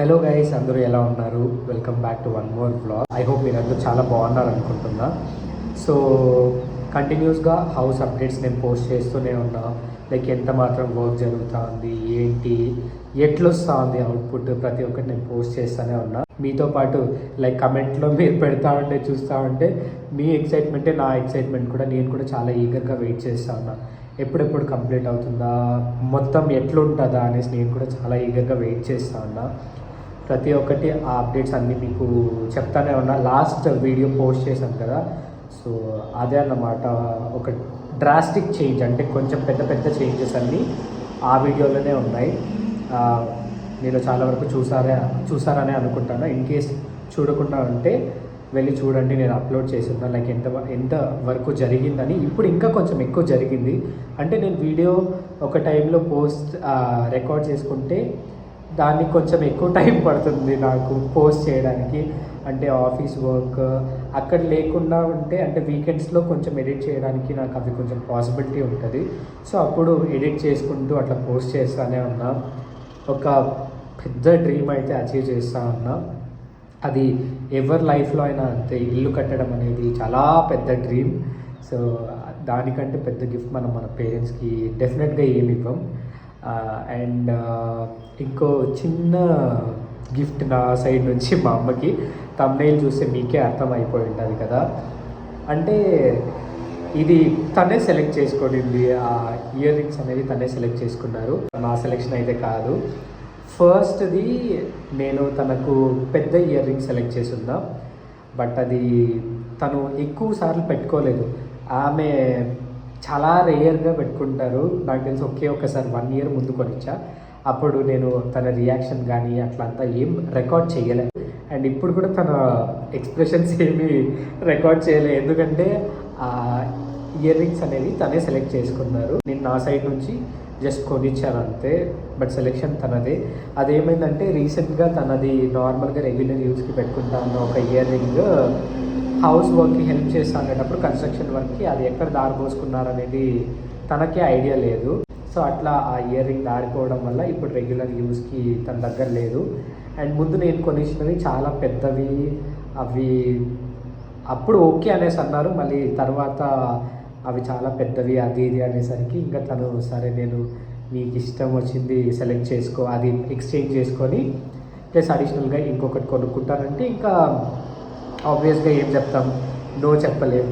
Hello guys అందరూ ఎలా ఉన్నారు? Welcome back to one more blog I hope మీరు అందరూ చాలా బాగున్నారు అనుకుంటున్నా. సో కంటిన్యూస్గా హౌస్ అప్డేట్స్ నేను పోస్ట్ చేస్తూనే ఉన్నా. లైక్ ఎంత మాత్రం వర్క్ జరుగుతుంది ఏంటి ఎట్లొస్తా ఉంది అవుట్పుట్ ప్రతి ఒక్కటి నేను పోస్ట్ చేస్తూనే ఉన్నా. మీతో పాటు లైక్ కమెంట్లో మీరు పెడతా ఉంటే చూస్తూ ఉంటే మీ ఎక్సైట్మెంటే నా ఎక్సైట్మెంట్ కూడా నేను కూడా చాలా ఈగర్గా వెయిట్ చేస్తా ఉన్నా. ఎప్పుడెప్పుడు కంప్లీట్ అవుతుందా మొత్తం ఎట్లుంటుందా అనేసి నేను కూడా చాలా ఈగర్గా వెయిట్ చేస్తూ ఉన్నా. ప్రతి ఒక్కటి ఆ అప్డేట్స్ అన్నీ మీకు చెప్తానే ఉన్నా. లాస్ట్ వీడియో పోస్ట్ చేశాను కదా. సో అదే అన్నమాట. ఒక డ్రాస్టిక్ చేంజ్ అంటే కొంచెం పెద్ద పెద్ద చేంజెస్ అన్నీ ఆ వీడియోలోనే ఉన్నాయి. నేను మీరు చాలా వరకు చూసారా చూసారనే అనుకుంటాను. ఇన్ కేస్ చూడకుండా ఉంటే వెళ్ళి చూడండి. నేను అప్లోడ్ చేస్తున్నా. లైక్ ఎంత ఎంత వరకు జరిగిందని. ఇప్పుడు ఇంకా కొంచెం ఎక్కువ జరిగింది. అంటే నేను వీడియో ఒక టైంలో పోస్ట్ రికార్డ్ చేసుకుంటే దానికి కొంచెం ఎక్కువ టైం పడుతుంది నాకు పోస్ట్ చేయడానికి. అంటే ఆఫీస్ వర్క్ అక్కడ లేకుండా ఉంటే అంటే వీకెండ్స్లో కొంచెం ఎడిట్ చేయడానికి నాకు అవి కొంచెం పాసిబిలిటీ ఉంటుంది. సో అప్పుడు ఎడిట్ చేసుకుంటూ అట్లా పోస్ట్ చేస్తానే ఉన్నా. ఒక పెద్ద డ్రీమ్ అయితే అచీవ్ చేస్తా ఉన్నా. అది ఎవరి లైఫ్లో అయినా అంతే ఇల్లు కట్టడం అనేది చాలా పెద్ద డ్రీమ్ సో దానికంటే పెద్ద గిఫ్ట్ మనం మన పేరెంట్స్కి డెఫినెట్గా ఏమి ఇవ్వం. అండ్ ఇంకో చిన్న గిఫ్ట్ నా సైడ్ నుంచి మా అమ్మకి. తమ్నైల్ చూస్తే మీకే అర్థం అయిపోయి ఉంటుంది కదా. అంటే ఇది తనే సెలెక్ట్ చేసుకోండి ఆ ఇయర్ రింగ్స్ అనేవి తనే సెలెక్ట్ చేసుకున్నారు. నా సెలెక్షన్ అయితే కాదు. ఫస్ట్ది నేను తనకు పెద్ద ఇయర్ రింగ్ సెలెక్ట్ చేసున్నా బట్ అది తను ఎక్కువ సార్లు పెట్టుకోలేదు. ఆమె చాలా రేయర్గా పెట్టుకుంటారు. నాకు తెలిసి ఒకే ఒకసారి వన్ ఇయర్ ముందు కొనిచ్చా. అప్పుడు నేను తన రియాక్షన్ కానీ అట్లా అంతా ఏం రికార్డ్ చేయలేదు అండ్ ఇప్పుడు కూడా తన ఎక్స్ప్రెషన్స్ ఏమీ రికార్డ్ చేయలేదు ఎందుకంటే ఆ ఇయర్ రింగ్స్ అనేవి తనే సెలెక్ట్ చేసుకున్నారు. నేను నా సైడ్ నుంచి జస్ట్ కొనిచ్చాను అంతే. బట్ సెలెక్షన్ తనదే. అదేమైందంటే రీసెంట్గా తనది నార్మల్గా రెగ్యులర్ యూస్కి పెట్టుకుంటా ఉన్న ఒక ఇయర్ రింగ్ హౌస్ వర్క్కి హెల్ప్ చేస్తా అనేటప్పుడు కన్స్ట్రక్షన్ వర్క్కి అది ఎక్కడ దారి పోసుకున్నారు అనేది తనకే ఐడియా లేదు. సో అట్లా ఆ ఇయర్ రింగ్ దారిపోవడం వల్ల ఇప్పుడు రెగ్యులర్ యూస్కి తన దగ్గర లేదు. అండ్ ముందు నేను కొనిచ్చినవి చాలా పెద్దవి అవి అప్పుడు ఓకే అనేసి అన్నారు. మళ్ళీ తర్వాత అవి చాలా పెద్దవి అది ఇది అనేసరికి ఇంకా తను సరే నేను నీకు ఇష్టం వచ్చింది సెలెక్ట్ చేసుకో అది ఎక్స్చేంజ్ చేసుకొని ప్లస్ అడిషనల్గా ఇంకొకటి కొనుక్కుంటానంటే ఇంకా ఆబ్వియస్గా ఏం చెప్తాం? నో చెప్పలేం.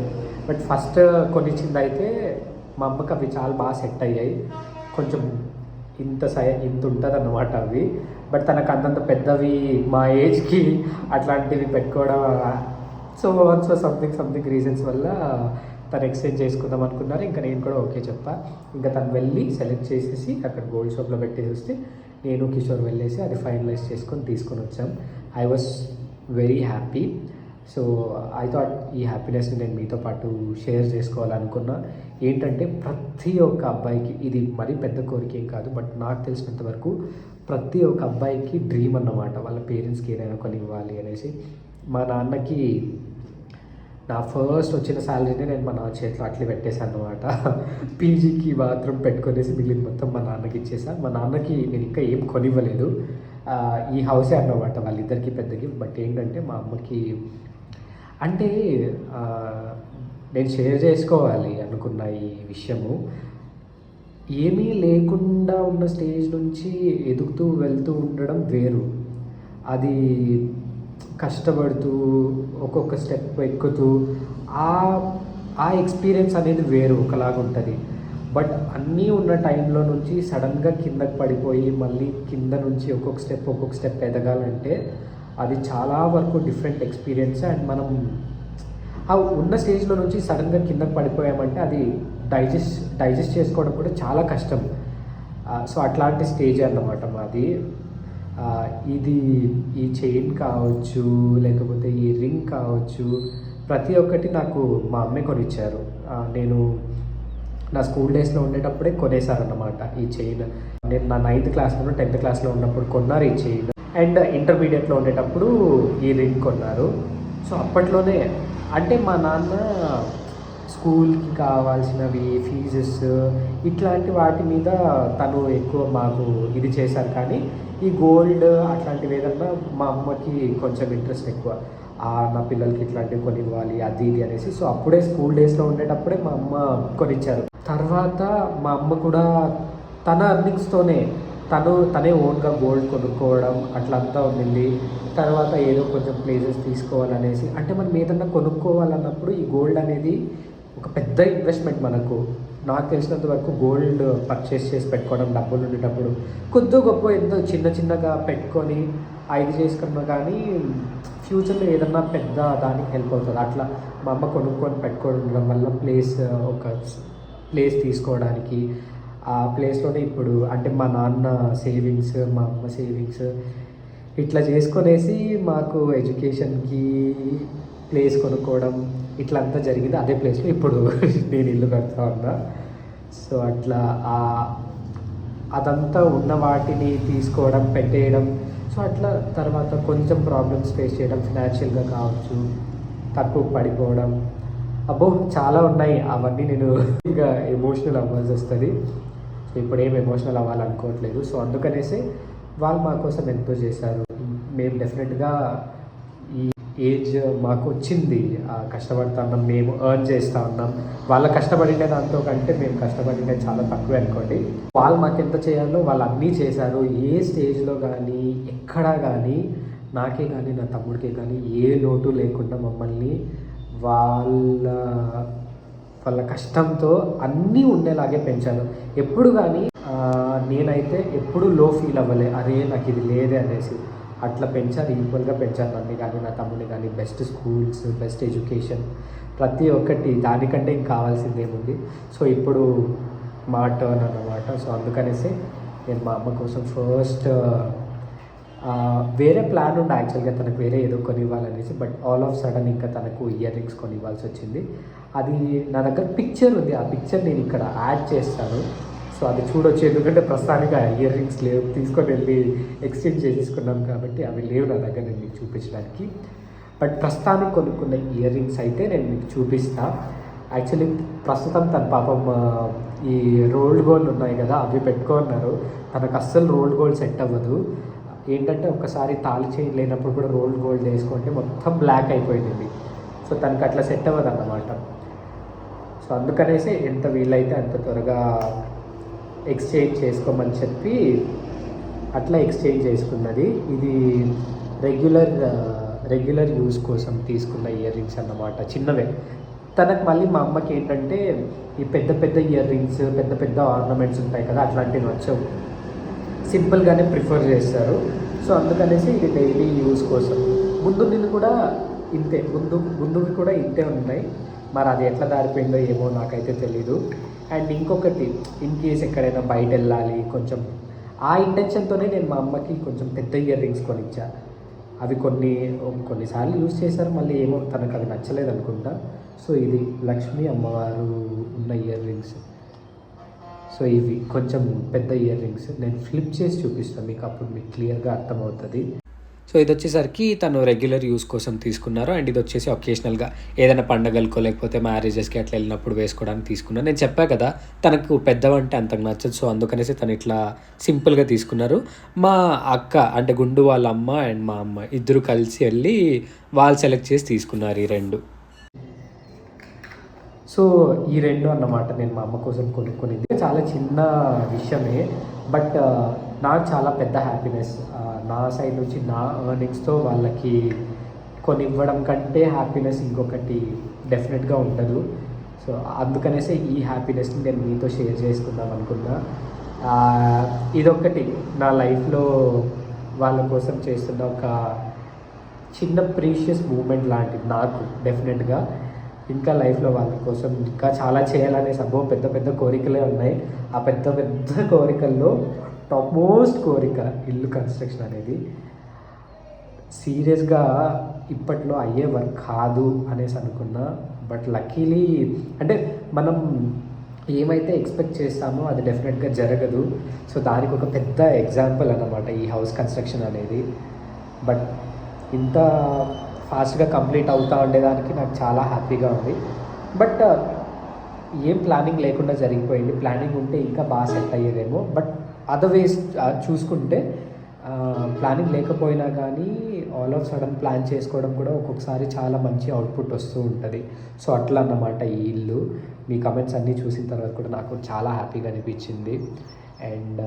బట్ ఫస్ట్ uh, కొనిచ్చింది అయితే మా అమ్మకి అవి చాలా బాగా సెట్ అయ్యాయి. కొంచెం ఇంత సై ఇంత ఉంటుంది అన్నమాట అవి. బట్ తనకు అంతంత పెద్దవి మా ఏజ్కి అట్లాంటివి పెట్టుకోవడం so so something something reasons వల్ల తను ఎక్స్చేంజ్ చేసుకుందాం అనుకున్నారు. ఇంకా నేను కూడా ఓకే చెప్పా. ఇంకా తను వెళ్ళి సెలెక్ట్ చేసేసి అక్కడ గోల్డ్ షాప్లో పెట్టేసి వస్తే నేను కిషోర్ వెళ్ళేసి అది ఫైనలైజ్ చేసుకొని తీసుకొని వచ్చాం. I was very happy so I thought ఈ హ్యాపీనెస్ని నేను మీతో పాటు షేర్ చేసుకోవాలనుకున్నా. ఏంటంటే ప్రతి ఒక్క అబ్బాయికి ఇది మరీ పెద్ద కోరిక ఏం కాదు బట్ నాకు తెలిసినంత వరకు ప్రతి ఒక్క అబ్బాయికి డ్రీమ్ అన్నమాట. వాళ్ళ పేరెంట్స్కి ఏదైనా కొని ఇవ్వాలి అనేసి. మా నాన్నకి నా ఫస్ట్ వచ్చిన శాలరీనే నేను మా నాన్న చేతిలో అట్లే పెట్టేశాను అనమాట పీజీకి మాత్రం పెట్టుకునేసి మిగిలిన మొత్తం మా నాన్నకి ఇచ్చేసాను మా నాన్నకి నేను ఇంకా ఏం కొనివ్వలేదు. ఈ హౌసే అన్నమాట. వాళ్ళిద్దరికి పెద్ద గిఫ్ట్ బట్ ఏంటంటే మా అమ్మకి అంటే నేను షేర్ చేసుకోవాలి అనుకున్న ఈ విషయము. ఏమీ లేకుండా ఉన్న స్టేజ్ నుంచి ఎదుగుతూ వెళ్తూ ఉండడం వేరు. అది కష్టపడుతూ ఒక్కొక్క స్టెప్ ఎక్కుతూ ఆ ఆ ఎక్స్పీరియన్స్ అనేది వేరు ఒకలాగా ఉంటుంది. బట్ అన్నీ ఉన్న టైంలో నుంచి సడన్గా కిందకి పడిపోయి మళ్ళీ కింద నుంచి ఒక్కొక్క స్టెప్ ఒక్కొక్క స్టెప్ ఎదగాలంటే అది చాలా వరకు డిఫరెంట్ ఎక్స్పీరియన్స్ అండ్ మనం ఆ ఉన్న స్టేజ్లో నుంచి సడన్గా కిందకు పడిపోయామంటే అది డైజెస్ట్ డైజెస్ట్ చేసుకోవడం కూడా చాలా కష్టం. సో అట్లాంటి స్టేజ్ అన్నమాట మాది. ఇది ఈ చైన్ కావచ్చు లేకపోతే ఈ రింగ్ కావచ్చు ప్రతి ఒక్కటి నాకు మా అమ్మే కొనిచ్చారు. నేను నా స్కూల్ డేస్లో ఉండేటప్పుడే కొనేసారన్నమాట ఈ చైన్ నేను నా నైన్త్ క్లాస్లో టెన్త్ క్లాస్లో ఉన్నప్పుడు కొన్నారు ఈ చైన్ అండ్ ఇంటర్మీడియట్లో ఉండేటప్పుడు ఈ రింగ్ కొన్నారు. సో అప్పట్లోనే అంటే మా నాన్న స్కూల్కి కావాల్సినవి ఫీజెస్ ఇట్లాంటి వాటి మీద తను ఎక్కువ మాకు ఇది చేశారు. కానీ ఈ గోల్డ్ అట్లాంటివి ఏదన్నా మా అమ్మకి కొంచెం ఇంట్రెస్ట్ ఎక్కువ. నా పిల్లలకి ఇట్లాంటివి కొని ఇవ్వాలి అది ఇది అనేసి. సో అప్పుడే స్కూల్ డేస్లో ఉండేటప్పుడే మా అమ్మ కొనిచ్చారు. తర్వాత మా అమ్మ కూడా తన అర్నింగ్స్తోనే తను తనే ఓన్గా గోల్డ్ కొనుక్కోవడం అట్లంతా ఉండింది. తర్వాత ఏదో కొంచెం ప్లేసెస్ తీసుకోవాలనేసి అంటే మనం ఏదన్నా కొనుక్కోవాలన్నప్పుడు ఈ గోల్డ్ అనేది ఒక పెద్ద ఇన్వెస్ట్మెంట్ మనకు. నాకు తెలిసినంత వరకు గోల్డ్ పర్చేస్ చేసి పెట్టుకోవడం డబ్బులు ఉండేటప్పుడు కొద్ది గొప్ప ఎంతో చిన్న చిన్నగా పెట్టుకొని ఐదు చేసుకున్నా కానీ ఫ్యూచర్లో ఏదన్నా పెద్ద దానికి హెల్ప్ అవుతుంది. అట్లా మా అమ్మ కొనుక్కొని పెట్టుకోవడం వల్ల ప్లేస్ ఒక ప్లేస్ తీసుకోవడానికి ఆ ప్లేస్లోనే ఇప్పుడు అంటే మా నాన్న సేవింగ్స్ మా అమ్మ సేవింగ్స్ ఇట్లా చేసుకొనేసి మాకు ఎడ్యుకేషన్కి ప్లేస్ కొనుక్కోవడం ఇట్లా అంతా జరిగింది. అదే ప్లేస్లో ఇప్పుడు నేను ఇల్లు కడతా ఉన్నా. సో అట్లా ఆ అదంతా ఉన్న వాటిని తీసుకోవడం పెట్టేయడం. సో అట్లా తర్వాత కొంచెం ప్రాబ్లమ్స్ ఫేస్ చేయడం ఫినాన్షియల్గా కావచ్చు తక్కువ పడిపోవడం. అబ్బో చాలా ఉన్నాయి. అవన్నీ నేను ఇంకా ఎమోషనల్ అవ్వాల్సి వస్తుంది. సో ఇప్పుడు ఏం ఎమోషనల్ అవ్వాలనుకోవట్లేదు. సో అందుకనేసి వాళ్ళు మా కోసం ఎంతో చేశారు. మేము డెఫినెట్గా ఈ ఏజ్ మాకు వచ్చింది. ఆ కష్టపడతా ఉన్నాం మేము ఎర్న్ చేస్తూ ఉన్నాం. వాళ్ళ కష్టపడిండే దాంతో కంటే మేము కష్టపడిండే చాలా తక్కువే అనుకోండి. వాళ్ళు మాకు ఎంత చేయాలో వాళ్ళు అన్నీ చేశారు. ఏ స్టేజ్లో కానీ ఎక్కడ కానీ నాకే కానీ నా తమ్ముడికే కానీ ఏ లోటు లేకుండా మమ్మల్ని వాళ్ళ వాళ్ళ కష్టంతో అన్నీ ఉండేలాగే పెంచాను. ఎప్పుడు కానీ నేనైతే ఎప్పుడు లో ఫీల్ అవ్వలే. అరే నాకు ఇది లేదే అనేసి అట్లా పెంచారు ఈక్వల్గా పెంచారు నన్ను కానీ నా తమ్ముడిని కానీ బెస్ట్ స్కూల్స్ బెస్ట్ ఎడ్యుకేషన్ ప్రతి ఒక్కటి దానికంటే ఇంకా కావాల్సింది ఏముంది? సో ఇప్పుడు మా టర్న్ అన్నమాట. సో అందుకనేసి నేను మా అమ్మ కోసం ఫస్ట్ వేరే ప్లాన్ ఉండే యాక్చువల్గా తనకు వేరే ఏదో కొనివ్వాలనేసి బట్ ఆల్ ఆఫ్ సడన్ ఇంకా తనకు ఇయర్ రింగ్స్ కొనివ్వాల్సి వచ్చింది. అది నా దగ్గర పిక్చర్ ఉంది. ఆ పిక్చర్ నేను ఇక్కడ యాడ్ చేస్తాను. సో అది చూడొచ్చు. ఎందుకంటే ప్రస్తుతానికి ఆ ఇయర్ రింగ్స్ లేవు. తీసుకొని వెళ్ళి ఎక్స్చేంజ్ చేసేసుకున్నాం కాబట్టి అవి లేవు నా దగ్గర నేను మీకు చూపించడానికి. బట్ ప్రస్తుతానికి కొనుక్కున్న ఇయర్ రింగ్స్ అయితే నేను మీకు చూపిస్తా. యాక్చువల్లీ ప్రస్తుతం తన పాపం ఈ రోల్డ్ గోల్డ్ ఉన్నాయి కదా అవి పెట్టుకున్నారు. తనకు అస్సలు రోల్డ్ గోల్డ్ సెట్ అవ్వదు. ఏంటంటే ఒకసారి తాళి చేయి లేనప్పుడు కూడా రోల్డ్ గోల్డ్ వేసుకుంటే మొత్తం బ్లాక్ అయిపోయింది సో తనకు అట్లా సెట్ అవ్వదు అన్నమాట సో అందుకనేసి ఎంత వీలైతే అంత త్వరగా ఎక్స్చేంజ్ చేసుకోమని చెప్పి అట్లా ఎక్స్చేంజ్ చేసుకున్నది. ఇది రెగ్యులర్ రెగ్యులర్ యూస్ కోసం తీసుకున్న ఇయర్ రింగ్స్ అన్నమాట. చిన్నవే. తనకు మళ్ళీ మా అమ్మకి ఏంటంటే ఈ పెద్ద పెద్ద ఇయర్ రింగ్స్ పెద్ద పెద్ద ఆర్నమెంట్స్ ఉంటాయి కదా అట్లాంటివి నచ్చవు. సింపుల్గానే ప్రిఫర్ చేస్తారు. సో అందుకనేసి ఇది డైలీ యూస్ కోసం. ముందు నిన్ను కూడా ఇంతే. ముందు ముందువి కూడా ఇంతే ఉన్నాయి. మరి అది ఎట్లా దారిపోయిందో ఏమో నాకైతే తెలీదు. అండ్ ఇంకొకటి ఇన్ కేస్ ఎక్కడైనా బయట వెళ్ళాలి కొంచెం ఆ ఇంటెన్షన్తోనే నేను మా అమ్మకి కొంచెం పెద్ద ఇయర్ రింగ్స్ కొనిచ్చా. అవి కొన్ని కొన్నిసార్లు యూజ్ చేశారు. మళ్ళీ ఏమో తనకు అవి నచ్చలేదు అనుకుంటా సో ఇది లక్ష్మీ అమ్మవారు ఉన్న ఇయర్ రింగ్స్. సో ఇవి కొంచెం పెద్ద ఇయర్ రింగ్స్ నేను ఫ్లిప్ చేసి చూపిస్తాను మీకు అప్పుడు మీకు క్లియర్గా అర్థమవుతుంది. సో ఇది వచ్చేసరికి తను రెగ్యులర్ యూస్ కోసం తీసుకున్నారు. అండ్ ఇది వచ్చేసి ఒకేషనల్గా ఏదైనా పండగలకో లేకపోతే మ్యారేజెస్కి అట్లా వెళ్ళినప్పుడు వేసుకోవడానికి తీసుకున్నాను నేను చెప్పా కదా తనకు పెద్దవంటే అంతకు నచ్చదు. సో అందుకనేసి తను ఇట్లా సింపుల్గా తీసుకున్నారు. మా అక్క అంటే గుండు వాళ్ళ అమ్మ అండ్ మా అమ్మ ఇద్దరు కలిసి వెళ్ళి వాళ్ళు సెలెక్ట్ చేసి తీసుకున్నారు ఈ రెండు. సో ఈ రెండు అన్నమాట నేను మా అమ్మ కోసం కొనుక్కునేది. చాలా చిన్న విషయమే బట్ నాకు చాలా పెద్ద హ్యాపీనెస్ నా సైడ్ నుంచి నా ఎర్నింగ్స్తో వాళ్ళకి కొనివ్వడం కంటే హ్యాపీనెస్ ఇంకొకటి డెఫినెట్గా ఉండదు. సో అందుకనేసే ఈ హ్యాపీనెస్ని నేను మీతో షేర్ చేసుకుందాం అనుకున్నా. ఇదొక్కటి నా లైఫ్లో వాళ్ళ కోసం చేస్తున్న ఒక చిన్న ప్రీషియస్ మూమెంట్ లాంటిది నాకు డెఫినెట్గా ఇంకా లైఫ్లో వాళ్ళ కోసం ఇంకా చాలా చేయాలనే సబ్బో పెద్ద పెద్ద కోరికలే ఉన్నాయి. ఆ పెద్ద పెద్ద కోరికల్లో టాప్ మోస్ట్ కోరిక ఇల్లు కన్స్ట్రక్షన్ అనేది. సీరియస్గా ఇప్పట్లో అయ్యే వర్క్ కాదు అనేసి అనుకున్నా. బట్ లక్కీలీ అంటే మనం ఏమైతే ఎక్స్పెక్ట్ చేస్తామో అది డెఫినెట్గా జరగదు. సో దానికి ఒక పెద్ద ఎగ్జాంపుల్ అన్నమాట ఈ హౌస్ కన్స్ట్రక్షన్ అనేది. బట్ ఇంత ఫాస్ట్గా కంప్లీట్ అవుతూ ఉండేదానికి నాకు చాలా హ్యాపీగా ఉంది. బట్ uh, ఏం ప్లానింగ్ లేకుండా జరిగిపోయింది. ప్లానింగ్ ఉంటే ఇంకా బాగా సెట్ అయ్యేదేమో. బట్ అదర్ uh, చూసుకుంటే uh, ప్లానింగ్ లేకపోయినా కానీ ఆల్ ఆఫ్ సడన్ ప్లాన్ చేసుకోవడం కూడా ఒక్కొక్కసారి చాలా మంచి అవుట్పుట్ వస్తూ ఉంటుంది. సో అట్లా అన్నమాట ఈ ఇల్లు. మీ కమెంట్స్ అన్నీ చూసిన తర్వాత కూడా నాకు చాలా హ్యాపీగా అనిపించింది. అండ్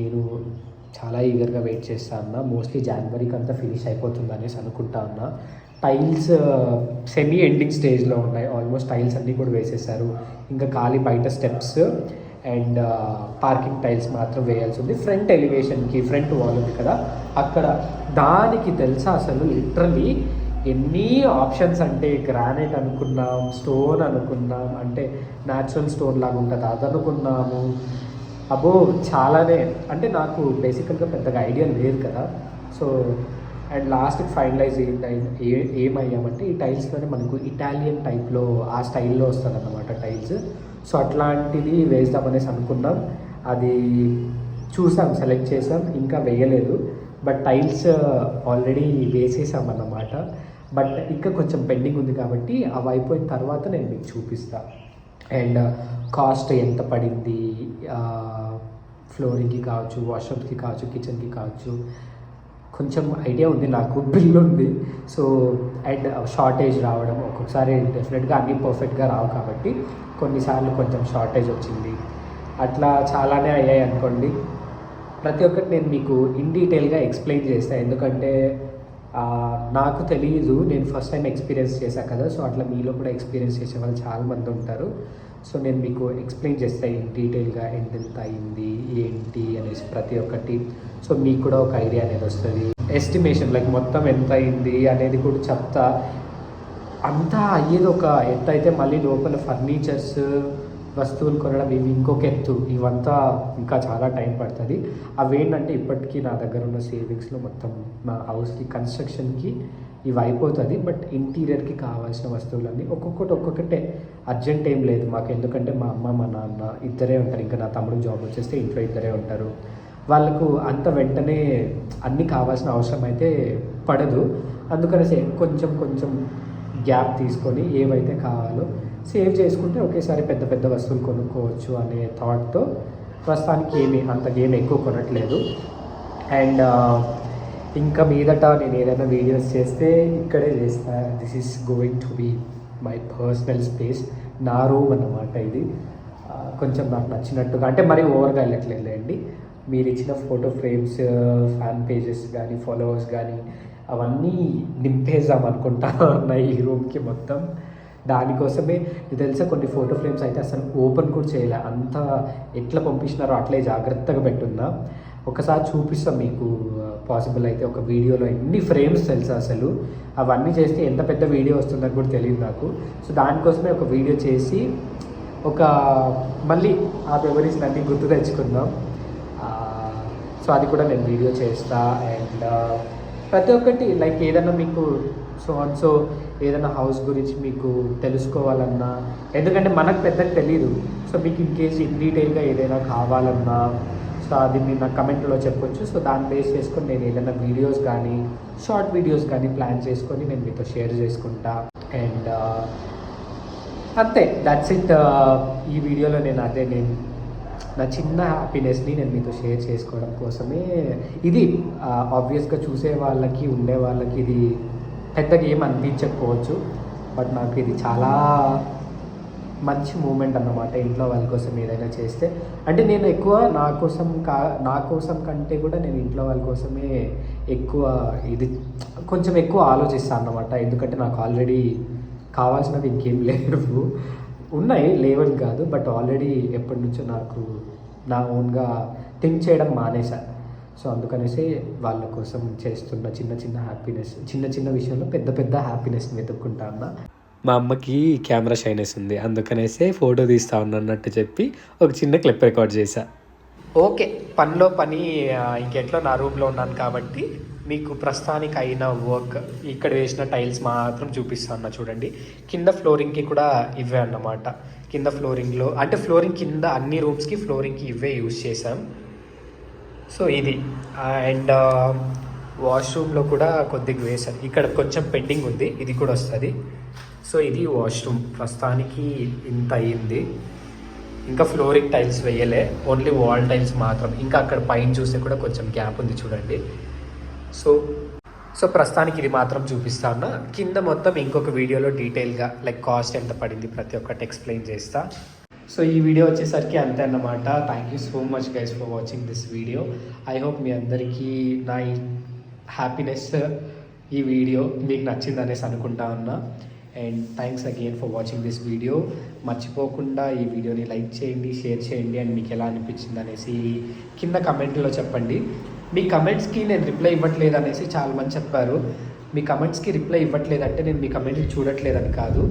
నేను చాలా ఈగర్గా వెయిట్ చేస్తా ఉన్నా మోస్ట్లీ జనవరికి అంతా ఫినిష్ అయిపోతుంది అనేసి అనుకుంటా ఉన్నా టైల్స్ సెమీ ఎండింగ్ స్టేజ్లో ఉన్నాయి. ఆల్మోస్ట్ టైల్స్ అన్నీ కూడా వేసేసారు. ఇంకా ఖాళీ బయట స్టెప్స్ అండ్ పార్కింగ్ టైల్స్ మాత్రం వేయాల్సి ఉంది. ఫ్రంట్ ఎలివేషన్కి ఫ్రంట్ వాల్ ఉంది కదా. అక్కడ దానికి తెలుసా అసలు? లిటరలీ ఎన్ని ఆప్షన్స్ అంటే గ్రానైట్ అనుకున్నాం స్టోన్ అనుకున్నాం అంటే న్యాచురల్ స్టోన్ లాగా ఉంటుంది. అది అనుకున్నాము అబ్బో చాలానే. అంటే నాకు బేసికల్గా పెద్దగా ఐడియా లేదు కదా. సో అండ్ లాస్ట్కి ఫైనలైజ్ ఏ ఏమయ్యామంటే ఈ టైల్స్లోనే మనకు ఇటాలియన్ టైప్లో ఆ స్టైల్లో వస్తుంది అన్నమాట టైల్స్ సో అట్లాంటిది వేస్తామనేసి అనుకున్నాం. అది చూసాం సెలెక్ట్ చేసాం. ఇంకా వేయలేదు. బట్ టైల్స్ ఆల్రెడీ వేసేసాం అన్నమాట బట్ ఇంకా కొంచెం పెండింగ్ ఉంది కాబట్టి అవి అయిపోయిన తర్వాత నేను మీకు చూపిస్తాను అండ్ కాస్ట్ ఎంత పడింది? ఫ్లోరింగ్కి కావచ్చు వాష్రూమ్స్కి కావచ్చు కిచెన్కి కావచ్చు. కొంచెం ఐడియా ఉంది నాకు బిల్ ఉంది. సో అండ్ షార్టేజ్ రావడం ఒక్కొక్కసారి డెఫినెట్గా అన్నీ పర్ఫెక్ట్గా రావు కాబట్టి కొన్నిసార్లు కొంచెం షార్టేజ్ వచ్చింది. అట్లా చాలానే అయ్యాయి అనుకోండి. ప్రతి ఒక్కటి నేను మీకు ఇన్ డీటెయిల్గా ఎక్స్ప్లెయిన్ చేస్తాను ఎందుకంటే నాకు తెలియదు నేను ఫస్ట్ టైం ఎక్స్పీరియన్స్ చేశాను కదా సో అట్లా మీలో కూడా ఎక్స్పీరియన్స్ చేసే వాళ్ళు చాలామంది ఉంటారు. సో నేను మీకు ఎక్స్ప్లెయిన్ చేస్తాను డీటెయిల్గా ఎంతెంత ఎంత అయింది ఏంటి అనేసి ప్రతి ఒక్కటి. సో మీకు కూడా ఒక ఐడియా అనేది వస్తుంది. ఎస్టిమేషన్ లైక్ మొత్తం ఎంత అయింది అనేది కూడా చెప్తా. అంతా అయ్యేది ఒక ఎత్తు అయితే మళ్ళీ లోపల ఫర్నిచర్స్ వస్తువులు కొనడం ఇవి ఇంకొక ఎత్తు. ఇవంతా ఇంకా చాలా టైం పడుతుంది. అవి ఏంటంటే ఇప్పటికీ నా దగ్గర ఉన్న సేవింగ్స్లో మొత్తం నా హౌస్కి కన్స్ట్రక్షన్కి ఇవి అయిపోతుంది. బట్ ఇంటీరియర్కి కావాల్సిన వస్తువులన్నీ ఒక్కొక్కటి ఒక్కొక్కటే. అర్జెంట్ ఏం లేదు మాకు. ఎందుకంటే మా అమ్మ మా నాన్న ఇద్దరే ఉంటారు. ఇంకా నా తమ్ముడు జాబ్ వచ్చేస్తే ఇంట్లో ఇద్దరే ఉంటారు. వాళ్ళకు అంత వెంటనే అన్నీ కావాల్సిన అవసరం అయితే పడదు. అందుకనేసి కొంచెం కొంచెం గ్యాప్ తీసుకొని ఏవైతే కావాలో సేవ్ చేసుకుంటే ఒకేసారి పెద్ద పెద్ద వస్తువులు కొనుక్కోవచ్చు అనే థాట్తో ప్రస్తుతానికి ఏమి అంత గేమ్ ఎక్కువ కొనట్లేదు. అండ్ ఇంకా మీదట నేను ఏదైనా వీడియోస్ చేస్తే ఇక్కడే చేస్తాను this is going to be my personal space నా రూమ్ అన్నమాట ఇది. కొంచెం నాకు నచ్చినట్టుగా అంటే మరీ ఓవర్గా వెళ్ళట్లేదులేండి. మీరు ఇచ్చిన ఫోటో ఫ్రేమ్స్ ఫ్యాన్ పేజెస్ కానీ ఫాలోవర్స్ కానీ అవన్నీ నింపేద్దాం అనుకుంటా ఉన్నాయి ఈ రూమ్కి మొత్తం. దానికోసమే ఇది తెలుసా కొన్ని ఫోటో ఫ్రేమ్స్ అయితే అసలు ఓపెన్ కూడా చేయలే. అంత ఎట్లా పంపించినారో అట్లే జాగ్రత్తగా పెట్టున్నా. ఒకసారి చూపిస్తాం మీకు పాసిబుల్ అయితే ఒక వీడియోలో ఎన్ని ఫ్రేమ్స్ తెలుసా అసలు. అవన్నీ చేస్తే ఎంత పెద్ద వీడియో వస్తుందని కూడా తెలియదు నాకు. సో దానికోసమే ఒక వీడియో చేసి ఒక మళ్ళీ ఆ మెమరీస్ అన్నీ గుర్తు తెచ్చుకుందాం. సో అది కూడా నేను వీడియో చేస్తా. అండ్ ప్రతి ఒక్కటి లైక్ ఏదన్నా మీకు సో అండ్ సో ఏదైనా హౌస్ గురించి మీకు తెలుసుకోవాలన్నా ఎందుకంటే మనకు పెద్దగా తెలియదు సో మీకు ఇన్ కేసు ఇన్ డీటెయిల్గా ఏదైనా కావాలన్నా సో అది మీరు నాకు కమెంట్లో చెప్పొచ్చు. సో దాన్ని బేస్ చేసుకొని నేను ఏదైనా వీడియోస్ కానీ షార్ట్ వీడియోస్ కానీ ప్లాన్ చేసుకొని నేను మీతో షేర్ చేసుకుంటా. అండ్ అంతే. దట్స్ ఇట్ ఈ వీడియోలో నేను అదే నేను నా చిన్న హ్యాపీనెస్ని నేను మీతో షేర్ చేసుకోవడం కోసమే. ఇది ఆబ్వియస్గా చూసే వాళ్ళకి ఉండే వాళ్ళకి ఇది పెద్దగా ఏం అనిపించకపోవచ్చు బట్ నాకు ఇది చాలా మంచి మూమెంట్ అన్నమాట ఇంట్లో వాళ్ళ కోసం ఏదైనా చేస్తే. అంటే నేను ఎక్కువ నా కోసం కా నా కోసం కంటే కూడా నేను ఇంట్లో వాళ్ళ కోసమే ఎక్కువ ఇది కొంచెం ఎక్కువ ఆలోచిస్తాను అన్నమాట. ఎందుకంటే నాకు ఆల్రెడీ కావాల్సినవి ఇంకేం లేవు. ఉన్నాయి లేవని కాదు బట్ ఆల్రెడీ ఎప్పటి నుంచో నాకు నా ఓన్గా థింక్ చేయడం మానేసా. సో అందుకనేసి వాళ్ళ కోసం చేస్తున్న చిన్న చిన్న హ్యాపీనెస్ చిన్న చిన్న విషయంలో పెద్ద పెద్ద హ్యాపీనెస్ని వెతుక్కుంటా ఉన్నా మా అమ్మకి కెమెరా షైనెస్ ఉంది అందుకనేసే ఫోటో తీస్తా ఉన్నా అన్నట్టు చెప్పి ఒక చిన్న క్లిప్ రికార్డ్ చేశా. ఓకే పనిలో పని ఇంకెట్లో నా రూమ్లో ఉన్నాను కాబట్టి మీకు ప్రస్తుతానికి అయిన వర్క్ ఇక్కడ వేసిన టైల్స్ మాత్రం చూపిస్తాను చూడండి. కింద ఫ్లోరింగ్కి కూడా ఇవే అన్నమాట. కింద ఫ్లోరింగ్లో అంటే ఫ్లోరింగ్ కింద అన్ని రూమ్స్కి ఫ్లోరింగ్కి ఇవే యూజ్ చేసాం సో ఇది. అండ్ వాష్రూమ్లో కూడా కొద్దిగా వేసారు ఇక్కడ కొంచెం పెండింగ్ ఉంది. ఇది కూడా వస్తుంది. సో ఇది వాష్రూమ్ ప్రస్తుతానికి ఇంత అయ్యింది ఇంకా ఫ్లోరింగ్ టైల్స్ వేయలే. ఓన్లీ వాల్ టైల్స్ మాత్రం ఇంకా అక్కడ పైన చూస్తే కూడా కొంచెం గ్యాప్ ఉంది చూడండి. సో సో ప్రస్తుతానికి ఇది మాత్రం చూపిస్తా ఉన్నా. కింద మొత్తం ఇంకొక వీడియోలో డీటెయిల్గా లైక్ కాస్ట్ ఎంత పడింది ప్రతి ఒక్కటి ఎక్స్ప్లెయిన్ చేస్తా. సో ఈ వీడియో వచ్చేసరికి అంతే అన్నమాట. Thank you so much guys for watching this video I hope మీ అందరికీ నా హ్యాపీనెస్ ఈ వీడియో మీకు నచ్చిందనేసి అనుకుంటా ఉన్నా. And thanks again for watching this video మర్చిపోకుండా ఈ వీడియోని లైక్ చేయండి షేర్ చేయండి అండ్ మీకు ఎలా అనిపించింది అనేసి కింద కమెంట్లో చెప్పండి. మీ కమెంట్స్కి నేను రిప్లై ఇవ్వట్లేదు అనేసి చాలా మంది చెప్పారు. మీ కమెంట్స్కి రిప్లై ఇవ్వట్లేదు అంటే నేను మీ కమెంట్లు చూడట్లేదని కాదు.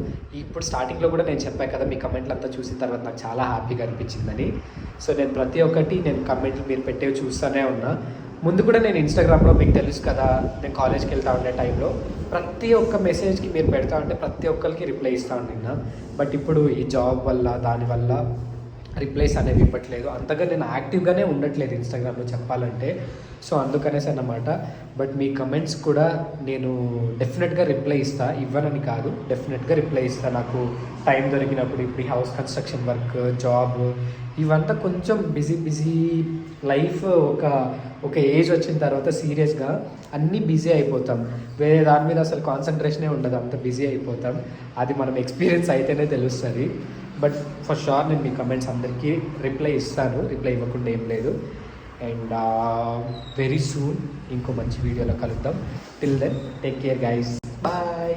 ఇప్పుడు స్టార్టింగ్లో కూడా నేను చెప్పాను కదా మీ కమెంట్లు అంతా చూసిన తర్వాత నాకు చాలా హ్యాపీగా అనిపించిందని. సో నేను ప్రతి ఒక్కటి నేను కమెంట్లు మీరు పెట్టేవి చూస్తూనే ఉన్నా. ముందు కూడా నేను ఇన్స్టాగ్రామ్లో మీకు తెలుసు కదా నేను కాలేజ్కి వెళ్తా ఉండే టైంలో ప్రతి ఒక్క మెసేజ్కి మీరు పెడతా ఉంటే ప్రతి ఒక్కరికి రిప్లై ఇస్తూ ఉండినా బట్ ఇప్పుడు ఈ జాబ్ వల్ల దానివల్ల రిప్లైస్ అనేవి ఇవ్వట్లేదు. అంతగా నేను యాక్టివ్గానే ఉండట్లేదు ఇన్స్టాగ్రామ్లో చెప్పాలంటే. సో అందుకనేసి అన్నమాట. బట్ మీ కమెంట్స్ కూడా నేను డెఫినెట్గా రిప్లై ఇస్తా. ఇవ్వనని కాదు డెఫినెట్గా రిప్లై ఇస్తా. నాకు టైం దొరికినప్పుడు ఇప్పుడు ఈ హౌస్ కన్స్ట్రక్షన్ వర్క్ జాబ్ ఇవంతా కొంచెం బిజీ బిజీ లైఫ్ ఒక ఒక ఏజ్ వచ్చిన తర్వాత సీరియస్గా అన్నీ బిజీ అయిపోతాం. వేరే దాని మీద అసలు కాన్సన్ట్రేషనే ఉండదు. అంత బిజీ అయిపోతాం. అది మనం ఎక్స్పీరియన్స్ అయితేనే తెలుస్తుంది. బట్ ఫర్ షూర్ నేను మీ కమెంట్స్ అందరికీ రిప్లై ఇస్తాను. రిప్లై ఇవ్వకుండా ఏం లేదు. అండ్ వెరీ సూన్ ఇంకో మంచి వీడియోలో కలుద్దాం. Till then take care guys bye